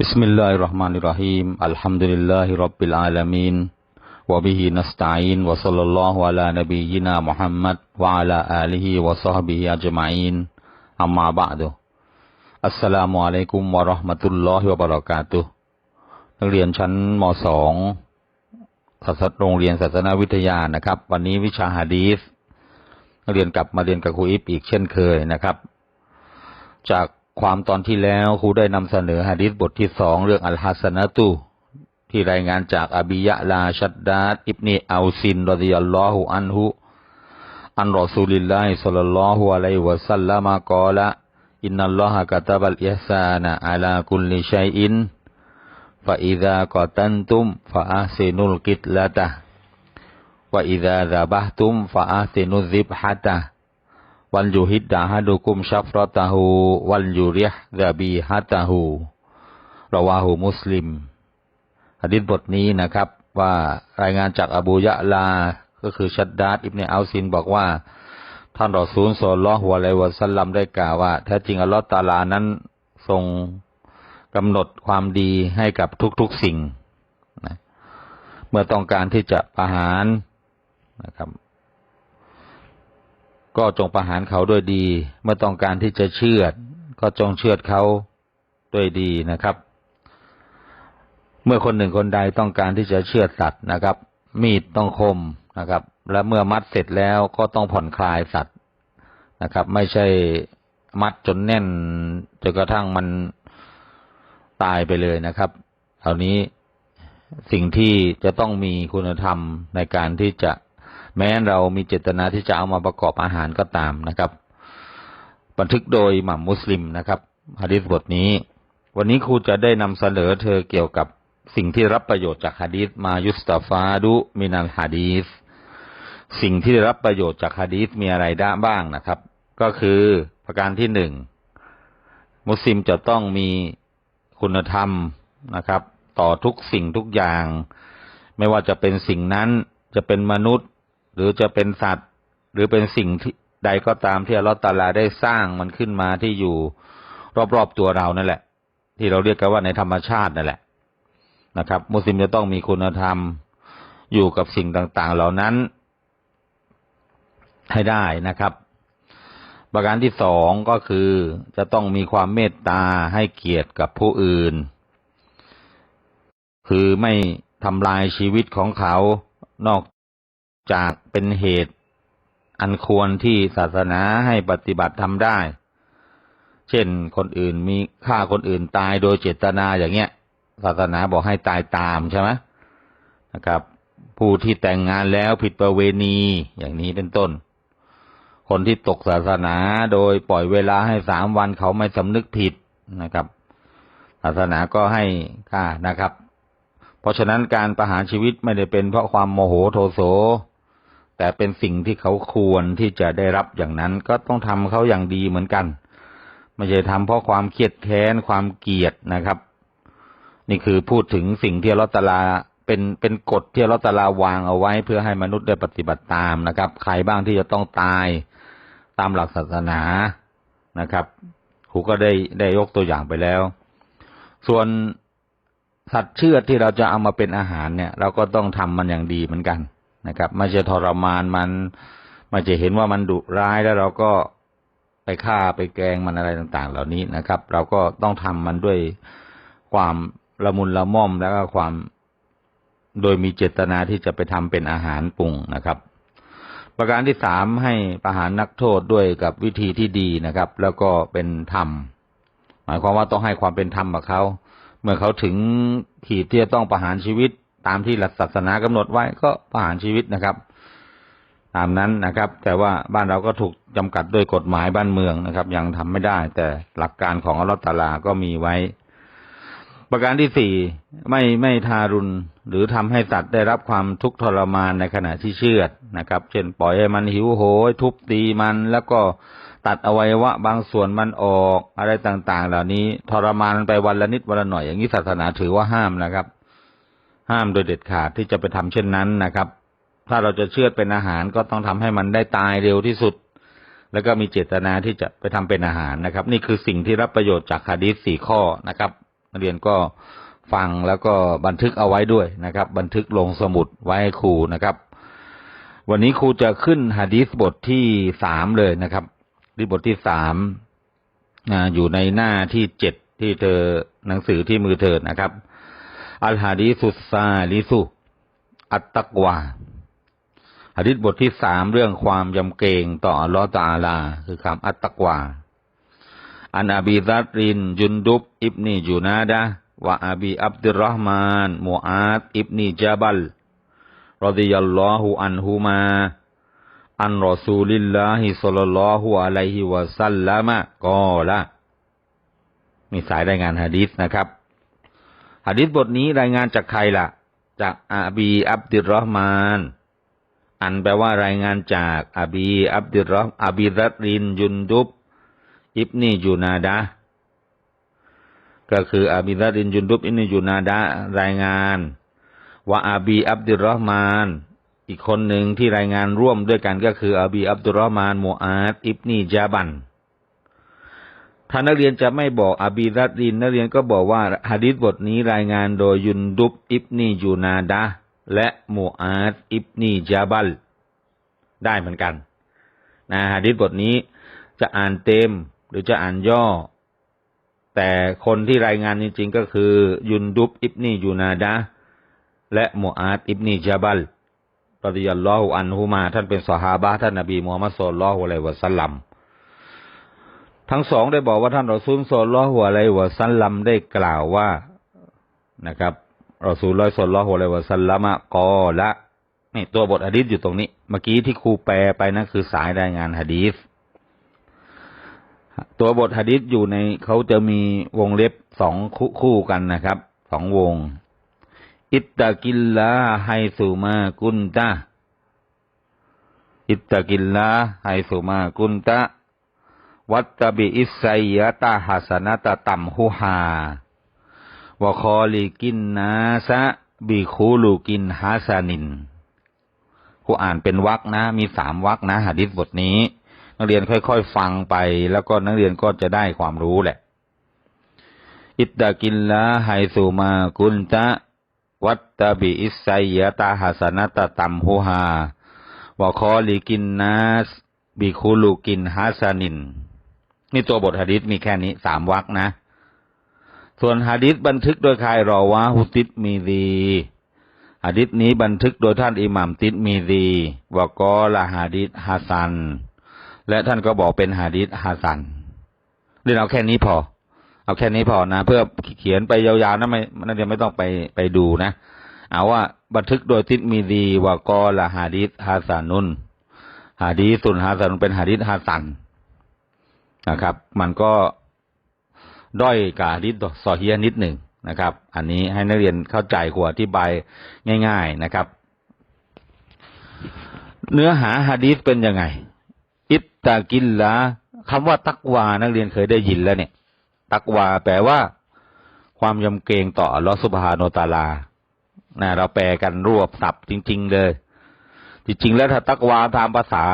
بسم الله الرحمن الرحيم الحمد لله رب العالمين وبه نستعين وصلى الله على نبينا محمد وعلى آله وصحبه أجمعين أما بعد السلام عليكم ورحمة الله وبركاته นักเรียนชั้นม .2 ศาสตร์โรงเรียนศาสนาวิทยานะครับ วันนี้วิชาฮะดีษนักเรียนกลับมาเรียนกับครูอิฟอีกเช่นเคยนะครับ จาก ความตอนที่แล้วครูได้นำเสนอฮะดิษบทที่สองเรื่องอัลฮัสนะตุที่รายงานจากอบิยะลาชัดดาดอิบนีอัลซินรดิยัลลอฮุอันฮุอันรอซูลิลลาฮิสัลลัลลอฮุอะลัยฮิวะสัลลัมกอละอินนัลลอฮะกะตะบัลอิฮซานะอะลาคุลลิชัยอินฟะอิซากอตันตุมฟะอาซินุลกิตละตะวะอิซาซะบะตุมฟะอาซินุซิบฮะตะ วันยูฮิดดาฮะดุกุมชัฟรตาหูวันยูริยดบีฮัตาหูราวาหูมุสลิมหะดิษบทนี้นะครับ ว่ารายงานจากอบูยะลา ก็คือชัดดาดอิบเนอัลซินบอกว่า ท่านรอซูลสอลลอฮุอะลัยวะสัลลัมได้กล่าวว่า แท้จริงอัลลอฮฺตาลานั้นทรงกำหนดความดีให้กับทุกๆสิ่งนะเมื่อต้องการที่จะประหารนะครับ ก็จงประหารเขาด้วยดี เมื่อต้องการที่จะเชื่อด ก็จงเชื่อดเขาด้วยดีนะครับ เมื่อคนหนึ่งคนใดต้องการที่จะเชื่อดสัตว์นะครับ มีดต้องคมนะครับ และเมื่อมัดเสร็จแล้วก็ต้องผ่อนคลายสัตว์นะครับ ไม่ใช่มัดจนแน่นจนกระทั่งมันตายไปเลยนะครับเหล่านี้สิ่งที่จะต้องมีคุณธรรมในการที่จะ แม้เรามีเจตนาที่จะเอามาประกอบอาหารก็ตามนะครับ บันทึกโดยหม่ามุสลิมนะครับฮะดิษบทนี้ วันนี้ครูจะได้นำเสนอเธอเกี่ยวกับสิ่งที่รับประโยชน์จากฮะดีษมายุสตาฟาดุมินัลฮะดีษสิ่งที่ได้รับประโยชน์จากฮะดีษมีอะไรได้บ้างนะครับ ก็คือประการที่หนึ่งมุสลิมจะต้องมีคุณธรรมนะครับ ต่อทุกสิ่งทุกอย่าง ไม่ว่าจะเป็นสิ่งนั้นจะเป็นมนุษย์ รือจะเป็นสัตว์ หรือเป็นสิ่งที่ใดก็ตามที่อัลลอฮฺตาลาได้สร้างมันขึ้นมาที่อยู่รอบๆตัวเรานั่นแหละ ที่เราเรียกกันว่าในธรรมชาตินั่นแหละนะครับ มุสลิมจะต้องมีคุณธรรมอยู่กับสิ่งต่างๆ เหล่านั้น ให้ได้นะครับ ประการที่สองก็คือจะต้องมีความเมตตาให้เกียรติกับผู้อื่น คือไม่ทำลายชีวิตของเขานอก จากเป็นเหตุอันควรที่ศาสนาให้ปฏิบัติทำได้ เช่นคนอื่นมีฆ่าคนอื่นตายโดยเจตนาอย่างเงี้ย ศาสนาบอกให้ตายตามใช่ไหมนะครับ ผู้ที่แต่งงานแล้วผิดประเวณีอย่างนี้เป็นต้น คนที่ตกศาสนาโดยปล่อยเวลาให้สามวันเขาไม่สำนึกผิดนะครับ ศาสนาก็ให้ฆ่านะครับ เพราะฉะนั้นการประหารชีวิตไม่ได้เป็นเพราะความโมโหโทโส แต่เป็นสิ่งที่เขาควรที่จะได้รับอย่างนั้น ก็ต้องทำเขาอย่างดีเหมือนกัน ไม่ใช่ทำเพราะความเครียดแค้นความเกลียดนะครับ นี่คือพูดถึงสิ่งที่ลอตตาลาเป็นเป็นกฎที่ลอตตาลาวางเอาไว้ เพื่อให้มนุษย์ได้ปฏิบัติตามนะครับ ใครบ้างที่จะต้องตายตามหลักศาสนานะครับครูก็ได้ได้ยกตัวอย่างไปแล้ว ส่วนสัตว์เชือดที่เราจะเอามาเป็นอาหารเนี่ย เราก็ต้องทำมันอย่างดีเหมือนกัน นะครับไม่ใช่ทรมานมันไม่ใช่เห็นว่ามันดุร้ายแล้วเราก็ไปฆ่าไปแกงมันอะไรต่างๆ เหล่านี้นะครับ เราก็ต้องทำมันด้วยความละมุนละม่อมแล้วก็ความโดยมีเจตนาที่จะไปทำเป็นอาหารปรุงนะครับ ประการที่สามให้ประหารนักโทษด้วยกับวิธีที่ดีนะครับ แล้วก็เป็นธรรมหมายความว่าต้องให้ความเป็นธรรมกับเขาเมื่อเขาถึงขีดที่จะต้องประหารชีวิต ตามที่หลักศาสนากำหนดไว้ก็ประหารชีวิตนะครับ ตามนั้นนะครับ แต่ว่าบ้านเราก็ถูกจำกัดด้วยกฎหมายบ้านเมืองนะครับ ยังทำไม่ได้ แต่หลักการของอัลลอฮฺตาลาก็มีไว้ ประการที่สี่ไม่ไม่ทารุณหรือทำให้สัตว์ได้รับความทุกข์ทรมานในขณะที่เชือดนะครับ เช่นปล่อยให้มันหิวโหย ทุบตีมันแล้วก็ตัดอวัยวะบางส่วนมันออกอะไรต่าง ๆ เหล่านี้ทรมานไปวันละนิดวันละหน่อยอย่างนี้ศาสนาถือว่าห้ามนะครับ ห้ามโดยเด็ดขาดที่จะไปทำเช่นนั้นนะครับ ถ้าเราจะเชือดเป็นอาหารก็ต้องทำให้มันได้ตายเร็วที่สุด แล้วก็มีเจตนาที่จะไปทำเป็นอาหารนะครับ นี่คือสิ่งที่รับประโยชน์จากฮะดีสี่ข้อนะครับนักเรียนก็ฟังแล้วก็บันทึกเอาไว้ด้วยนะครับ บันทึกลงสมุดไว้ให้ครูนะครับ วันนี้ครูจะขึ้นหะดีษบทที่สามเลยนะครับหรือบทที่สามอยู่ในหน้าที่เจ็ดที่เธอหนังสือที่มือเธอนะครับ อัลฮะดีสุสซาลิสุ อัตตักวาหะดีษบทที่สามเรื่องความยำเกรงต่อลอตอาลา คือคำอัตตักวา อันอบีซัดรินจุนดุบ อิบนีจูนาดะวะอบีอับดุลรอฮ์มานมูอาดอิบนีจาบัลรดิยัลลอฮุอันฮุมาอันรอซูลิลลาฮิศ็อลลลอฮุอะลัยฮิวะซัลลัมะกอละมีสายรายงานหะดีษนะครับ หะดีษบทนี้รายงานจากใครล่ะ จากอาบีอับดุลรอฮ์มาน อันแปลว่ารายงานจากอาบี อับดุลรอฮ์อบีซัดรินจุนดุบ อิบนียูนาดะก็คืออาบิดาดินจุนดุบอิบนียูนาดะรายงานว่าอาบีอับดุลรอฮ์มาน อีกคนหนึ่งที่รายงานร่วมด้วยกันก็คืออาบีอับดุลรอฮ์มานมูอาดอิบนีจาบัน ถ้านักเรียนจะไม่บอกอบีรัดดิน นักเรียนก็บอกว่าฮะดิษบทนี้รายงานโดยยุนดุบอิบนียูนาดะและมูอาดอิบนีจาบัลได้เหมือนกันนะฮะดิษบทนี้จะอ่านเต็มหรือจะอ่านย่อ แต่คนที่รายงานจริงๆก็คือ ยุนดุบอิบนียูนาดะและมูอาดอิบนีจาบัลรดิยัลลอฮุอันฮุมา ท่านเป็นสหาบะท่านนบีมูฮัมมัดสุลลัลลอฮุอะลัยฮิวะสัลลัม ทั้งสองได้บอกว่าท่านรอซูลสุลลัลลอฮุอะลัวะสัลลัมได้กล่าวว่านะครับรอซูลลอฮ์สุลลัลลอฮุอะลัวะสัลลัมะกอละนี่ตัวบทหะดีษอยู่ตรงนี้ เมื่อกี้ที่ครูแปลไปนั่นคือสายรายงานหะดีษตัวบทหะดีษอยู่ในเขาจะมีวงเล็บสองคู่คู่กันนะครับสองวง อิตตะกิลลาไฮสุมากุนตะอิตตะกิลลาไฮสุมากุนตะ วัตตบิอิสไซยะตาฮัสนะตะตัมหุฮาวะคอลิกินนาสะบิคูลูกินฮาสานินกูอ่านเป็นวรรคนะ มีสามวรรคนะหะดีษบทนี้ นักเรียนค่อยๆฟังไป แล้วก็นักเรียนก็จะได้ความรู้แหละ อิตตะกินละไฮสุมากุนตะวัตตบิอิสไซยะตาฮัสนะตะตัมหุฮาวะคอลิกินนาสบิคูลูกินฮาสานิน นี่ตัวบทหะดีษมีแค่นี้สามวรรคนะ ส่วนหะดีษบันทึกโดยใครรอวะฮุติดมีดีหะดีษนี้บันทึกโดยท่านอิหม่ามติดมีดีวกอละหะดีษฮัสซัน และท่านก็บอกเป็นหะดีษฮัสซันเรียนเอาแค่นี้พอ เอาแค่นี้พอนะ เพื่อเขียนไปยาวๆนะไม่นักเรียนไม่ต้องไปไปดูนะ เอาว่าบันทึกโดยติดมีดีวกอละหะดีษฮัสซันนุนหะดีษสุนฮัสซันเป็นหะดีษฮัสัน นะครับ มันก็ด้อยกาดิษซอเฮียนิดหนึ่งนะครับ อันนี้ให้นักเรียนเข้าใจขวอธิบายง่าย ๆนะครับ เนื้อหาฮะดีษเป็นยังไง อิตตากินละคำว่าตักวา นักเรียนเคยได้ยินแล้วเนี่ย ตักวาแปลว่า ความยำเกรงต่อลอสุบฮาโนตาลานะเราแปลกันรวบศัพท์จริง ๆ เลย จริง ๆ แล้วถ้าตักวาตามภาษา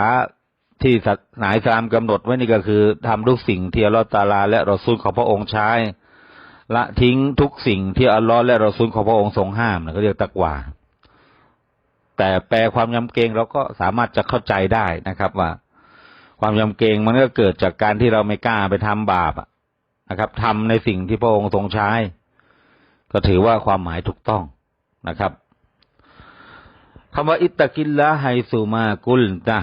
ที่ศาสนาอิสลามกำหนดไว้นี่ก็คือทำทุกสิ่งที่อัลลอฮฺตาลา และรอซูลของพระองค์ใช้ละทิ้งทุกสิ่งที่อัลลอฮฺและรอซูลของพระองค์ทรงห้ามนะก็เรียกตักวาแต่แปลความยำเกรงเราก็สามารถจะเข้าใจได้นะครับ ว่า ความยำเกรงมันก็เกิดจากการที่เราไม่กล้าไปทำบาปนะครับทำในสิ่งที่พระองค์ทรงใช้ ก็ถือว่าความหมายถูกต้องนะครับคำว่าอิตตะกิลละไฮซูมากุลตะ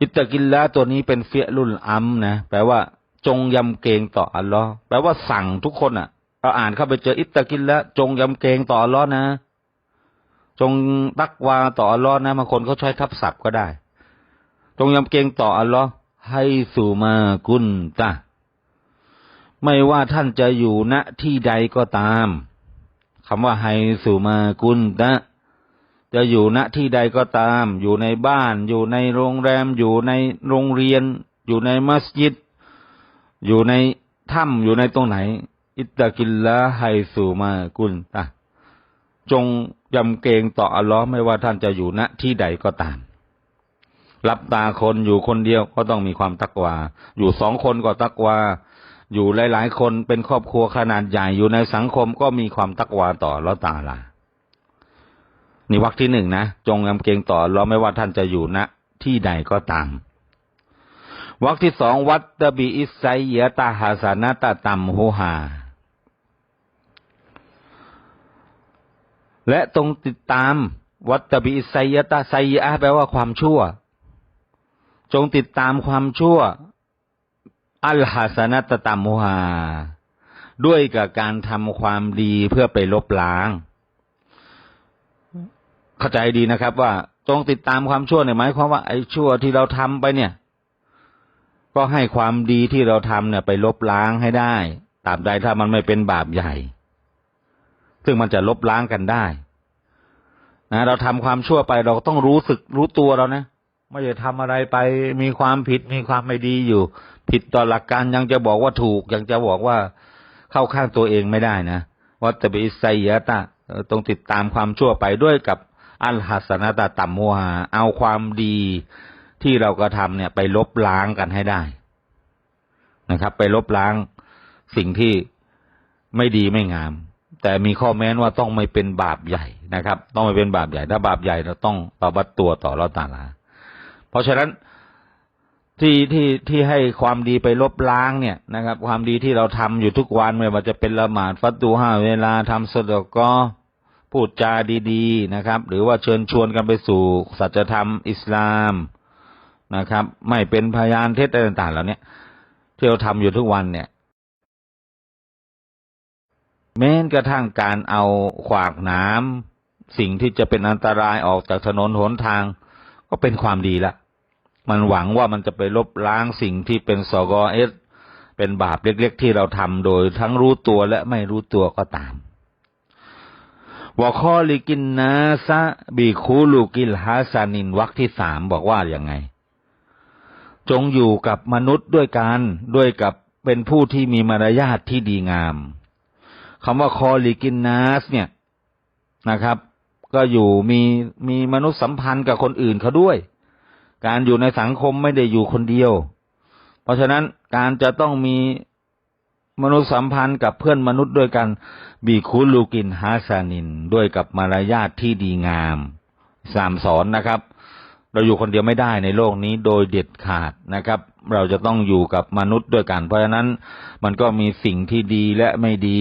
อิตตะกินละตัวนี้เป็นเฟียรุลอัมนะแปลว่าจงยำเกรงต่ออัลลอฮ์แปลว่าสั่งทุกคนอะเราอ่านเข้าไปเจออิตตะกินละจงยำเกรงต่ออัลลอฮ์นะ จงตักวาต่ออัลลอฮ์นะบางคนเขาใช้ทับศัพท์ก็ได้ จงยำเกรงต่ออัลลอฮ์ให้สู่มากุนตะไม่ว่าท่านจะอยู่ณที่ใดก็ตามคำว่าให้สู่มากุนตะ จะอยู่ณที่ใดก็ตาม อยู่ในบ้าน อยู่ในโรงแรม อยู่ในโรงเรียน อยู่ในมัสยิด อยู่ในถ้ำอยู่ในตรงไหน อิตตะกิลละไฮสูมากุลตะจงยำเกรงต่ออัลลอฮ์ไม่ว่าท่านจะอยู่ณที่ใดก็ตาม รับตาคนอยู่คนเดียวก็ต้องมีความตักวา อยู่สองคนก็ตักวา อยู่หลาย ๆ คนเป็นครอบครัวขนาดใหญ่อยู่ในสังคมก็มีความตักวาต่อละตาลา นี่วรรคที่หนึ่งนะ จงยำเกรงต่อเราไม่ว่าท่านจะอยู่ณที่ใดก็ตามวรรคที่สองวัตตบีอิสไซยตาหาสานาตาตัมโหหา และตรงติดตาม วัตตบีอิสไซยตาไซยะแปลว่าความชั่ว จงติดตามความชั่ว อัลฮัสนัตตัมโมหา ด้วยกับการทำความดีเพื่อไปลบล้าง เข้าใจดีนะครับ ว่าจงติดตามความชั่วเนี่ยหมายความว่าไอ้ชั่วที่เราทำไปเนี่ย ก็ให้ความดีที่เราทำเนี่ย ไปลบล้างให้ได้ตาบใดถ้ามันไม่เป็นบาปใหญ่ ซึ่งมันจะลบล้างกันได้นะเราทำความชั่วไปเราต้องรู้สึกรู้ตัวเรานะไม่จะทำอะไรไปมีความผิดมีความไม่ดีอยู่ ผิดต่อหลักการยังจะบอกว่าถูก ยังจะบอกว่าเข้าข้างตัวเองไม่ได้นะวัตบิไซยะตะต้องติดตามความชั่วไปด้วยกับ อัลฮัสนาตาตัมโมหาเอาความดีที่เรากระทำเนี่ย ไปลบล้างกันให้ได้นะครับ ไปลบล้างสิ่งที่ไม่ดีไม่งาม แต่มีข้อแม้นว่าต้องไม่เป็นบาปใหญ่นะครับ ต้องไม่เป็นบาปใหญ่ ถ้าบาปใหญ่เราต้องตบัดตัวต่อเราตาลา เพราะฉะนั้นที่ที่ที่ให้ความดีไปลบล้างเนี่ยนะครับ ความดีที่เราทำอยู่ทุกวันไม่ว่าจะเป็นละหมาดฟัดดูห้าเวลาทำสะดกก็ พูดจาดีๆนะครับ หรือว่าเชิญชวนกันไปสู่สัจธรรมอิสลามนะครับ ไม่เป็นพยานเท็จต่างๆเหล่านี้ที่เราทำอยู่ทุกวันเนี่ย แม้กระทั่งการเอาขวากน้ำสิ่งที่จะเป็นอันตรายออกจากถนนหนทาง ก็เป็นความดีละมันหวังว่ามันจะไปลบล้างสิ่งที่เป็นสกอเอสเป็นบาปเล็กๆ ที่เราทำโดยทั้งรู้ตัวและไม่รู้ตัวก็ตาม วอข้อลิกินนาซะบีคูลูกิลฮาซานินวักที่สามบอกว่าอย่างไง จงอยู่กับมนุษย์ด้วยกันด้วยกับเป็นผู้ที่มีมารยาทที่ดีงามคำว่าคอลิกินนาสเนี่ยนะครับ ก็อยู่มีมีมนุษยสัมพันธ์กับคนอื่นเขาด้วย การอยู่ในสังคมไม่ได้อยู่คนเดียว เพราะฉะนั้นการจะต้องมีมนุษยสัมพันธ์กับเพื่อนมนุษย์ด้วยกัน บีคุลูกินฮาซานินด้วยกับมารยาทที่ดีงามสามสอนนะครับ เราอยู่คนเดียวไม่ได้ในโลกนี้โดยเด็ดขาดนะครับ เราจะต้องอยู่กับมนุษย์ด้วยกัน เพราะฉะนั้นมันก็มีสิ่งที่ดีและไม่ดี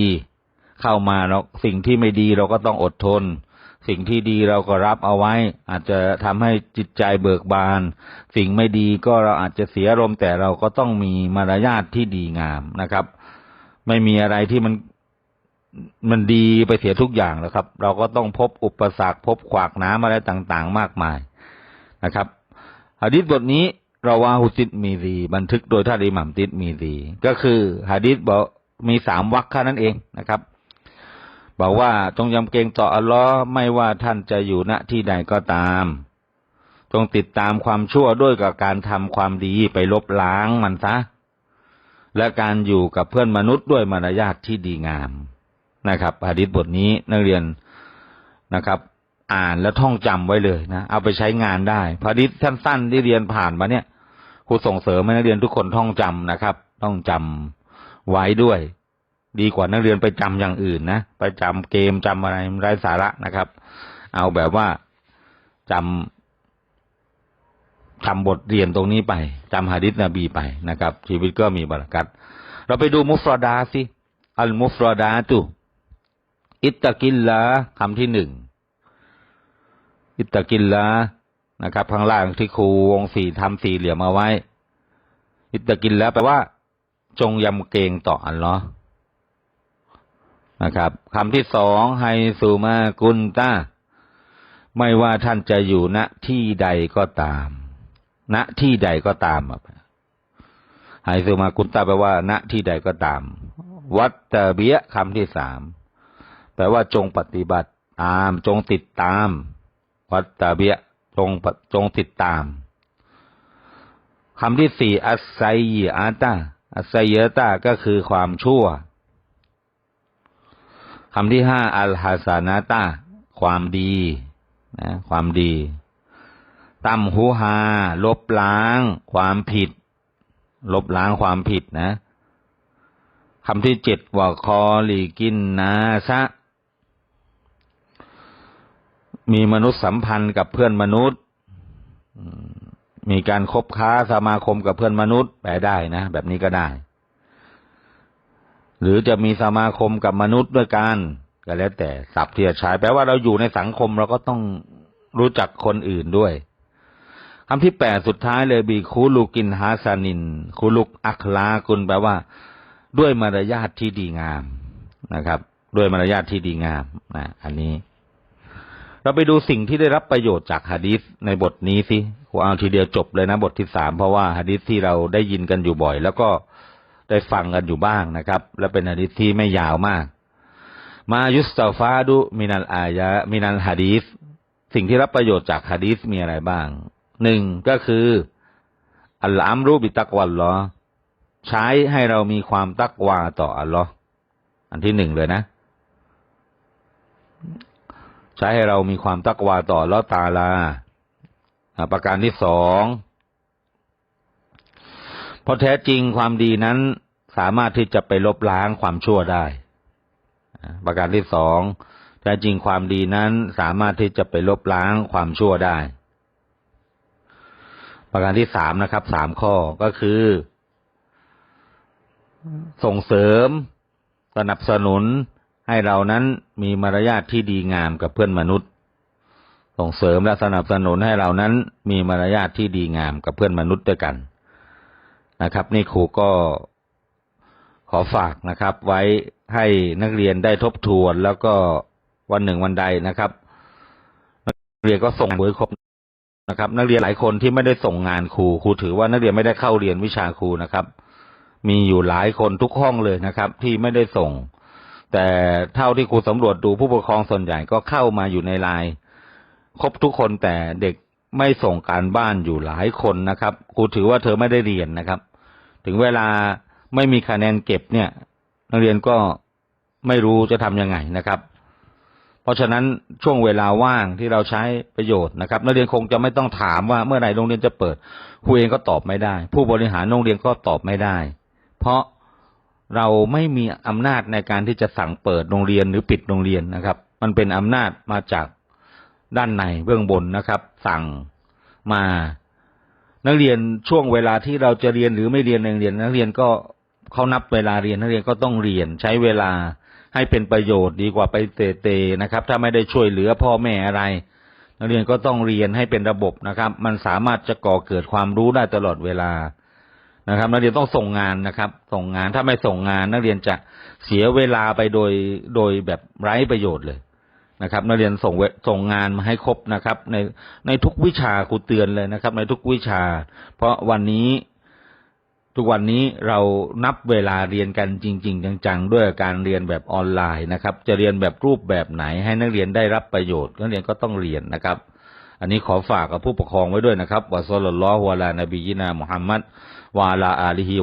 เข้ามาเราสิ่งที่ไม่ดีเราก็ต้องอดทน สิ่งที่ดีเราก็รับเอาไว้ อาจจะทำให้จิตใจเบิกบาน สิ่งไม่ดีก็เราอาจจะเสียอารมณ์แต่เราก็ต้องมีมารยาทที่ดีงามนะครับ ไม่มีอะไรที่มัน มันดีไปเสียทุกอย่างแล้วครับ เราก็ต้องพบอุปสรรคพบขวากน้ำอะไรต่างๆ มากมายนะครับหะดิษบทนี้เราว่าฮุติดมีดี บันทึกโดยท่านอิหมัมติดมีดี ก็คือหะดิษบอกมีสามวรรคแค่นั้นเองนะครับ บอกว่าจงยำเกรงต่ออัลลอฮ์ไม่ว่าท่านจะอยู่ณที่ใดก็ตาม จงติดตามความชั่วด้วยกับการทำความดีไปลบล้างมันซะและการอยู่กับเพื่อนมนุษย์ด้วยมารยาทที่ดีงาม นะครับหะดิษบทนี้นักเรียนนะครับ อ่านแล้วท่องจำไว้เลยนะเอาไปใช้งานได้พอดิษสั้นๆที่เรียนผ่านมาเนี่ยครูส่งเสริมให้นักเรียนทุกคนท่องจำนะครับ ต้องจำไว้ด้วย ดีกว่านักเรียนไปจำอย่างอื่นนะไปจำเกมจำอะไรไร้สาระนะครับ เอาแบบว่าจำจำบทเรียนตรงนี้ไปจำหะดิษนบีไปนะครับ ชีวิตก็มีบารักัตเราไปดูมุฟรดาสิอัลมุฟรดาตุ อิตตะกิลละคำที่หนึ่งอิตตะกิลละนะครับข้างล่างที่ครูวงสี่ทำสี่เหลี่ยมเอาไว้ อิตตะกิลละแปลว่า จงยำเกรงต่ออัลลอฮ์นะครับคำที่สองไฮซูมากุนตาไม่ว่าท่านจะอยู่ณที่ใดก็ตาม ณที่ใดก็ตามไฮซูมากุนตาแปลว่า ณที่ใดก็ตาม วัตตเบียคำที่สาม แปลว่าจงปฏิบัติตาม จงติดตาม วัตตาเบียจงจงติดตามคำที่สี่อัสไซยอาตาอัสไซยตาก็คือความชั่วคำที่ห้าอัลฮาสานาตาความดีนะความดีตัมหูฮาลบล้าง ความผิด ลบล้างความผิดนะคำที่เจ็ดว่าคอลีกินนาซะ มีมนุษยสัมพันธ์กับเพื่อนมนุษย์มีการคบค้าสมาคมกับเพื่อนมนุษย์แปลได้นะ แบบนี้ก็ได้ หรือจะมีสมาคมกับมนุษย์ด้วยกันก็แล้วแต่ศัพท์ที่จะใช้แปลว่าเราอยู่ในสังคมเราก็ต้องรู้จักคนอื่นด้วยคำที่แปดสุดท้ายเลยบีคูลูกินฮาสานิน คูลุกอัคลากุลแปลว่า ด้วยมารยาทที่ดีงามนะครับ ด้วยมารยาทที่ดีงามนะอันนี้ เราไปดูสิ่งที่ได้รับประโยชน์จากฮะดีษในบทนี้สิครูเอาทีเดียวจบเลยนะบทที่สามเพราะว่าฮะดีษที่เราได้ยินกันอยู่บ่อย แล้วก็ได้ฟังกันอยู่บ้างนะครับ และเป็นฮะดีษที่ไม่ยาวมาก มายุสตาฟาดุมินัลอายะมินัลฮะดีษสิ่งที่รับประโยชน์จากฮะดีษมีอะไรบ้างหนึ่งก็คือ อัลลัมรุบิตักวันลอใช้ให้เรามีความตักวาต่ออัลลอฮ์อันที่หนึ่งเลยนะ ใช้ให้เรามีความตักวาต่อลอตาลา ประการที่สองเพราะแท้จริงความดีนั้นสามารถที่จะไปลบล้างความชั่วได้ ประการที่สองแท้จริงความดีนั้นสามารถที่จะไปลบล้างความชั่วได้ ประการที่สามนะครับสามข้อก็คือ ส่งเสริม สนับสนุน ให้เรานั้นมีมารยาทที่ดีงามกับเพื่อนมนุษย์ ส่งเสริมและสนับสนุนให้เรานั้นมีมารยาทที่ดีงามกับเพื่อนมนุษย์ด้วยกันนะครับ นี่ครูก็ขอฝากนะครับ ไว้ให้นักเรียนได้ทบทวนแล้วก็วันหนึ่งวันใดนะครับ นักเรียนก็ส่งบุยครบนะครับ นักเรียนหลายคนที่ไม่ได้ส่งงานครูครูถือว่านักเรียนไม่ได้เข้าเรียนวิชาครูนะครับ มีอยู่หลายคนทุกห้องเลยนะครับ ที่ไม่ได้ส่ง แต่เท่าที่ครูสำรวจดูผู้ปกครองส่วนใหญ่ก็เข้ามาอยู่ในไลน์ครบทุกคนแต่เด็กไม่ส่งการบ้านอยู่หลายคนนะครับครูถือว่าเธอไม่ได้เรียนนะครับ ถึงเวลาไม่มีคะแนนเก็บเนี่ย นักเรียนก็ไม่รู้จะทำยังไงนะครับ เพราะฉะนั้นช่วงเวลาว่างที่เราใช้ประโยชน์นะครับ นักเรียนคงจะไม่ต้องถามว่าเมื่อไหร่โรงเรียนจะเปิดครูเองก็ตอบไม่ได้ ผู้บริหารโรงเรียนก็ตอบไม่ได้ เพราะ เราไม่มีอำนาจในการที่จะสั่งเปิดโรงเรียนหรือปิดโรงเรียนนะครับ มันเป็นอำนาจมาจากด้านในเบื้องบนนะครับ สั่งมานักเรียนช่วงเวลาที่เราจะเรียนหรือไม่เรียนในโรงเรียน นักเรียนก็เขานับเวลาเรียนนักเรียนก็ต้องเรียน ใช้เวลาให้เป็นประโยชน์ดีกว่าไปเตะเตนะครับ ถ้าไม่ได้ช่วยเหลือพ่อแม่อะไร นักเรียนก็ต้องเรียนให้เป็นระบบนะครับ มันสามารถจะก่อเกิดความรู้ได้ตลอดเวลา นะครับ นักเรียนต้องส่งงานนะครับ ส่งงานถ้าไม่ส่งงาน นักเรียนจะเสียเวลาไปโดยโดยแบบไร้ประโยชน์เลยนะครับ นักเรียนส่งเวส่งงานมาให้ครบนะครับ ในในทุกวิชาครูเตือนเลยนะครับ ในทุกวิชา เพราะวันนี้ทุกวันนี้เรานับเวลาเรียนกันจริง ๆ จังๆ ด้วยการเรียนแบบออนไลน์นะครับ จะเรียนแบบรูปแบบไหน ให้นักเรียนได้รับประโยชน์นักเรียนก็ต้องเรียนนะครับ อันนี้ขอฝากกับผู้ปกครองไว้ด้วยนะครับวะซัลลัลลอฮุอะลานบียินามุฮัมมัด วะอะลาอาลี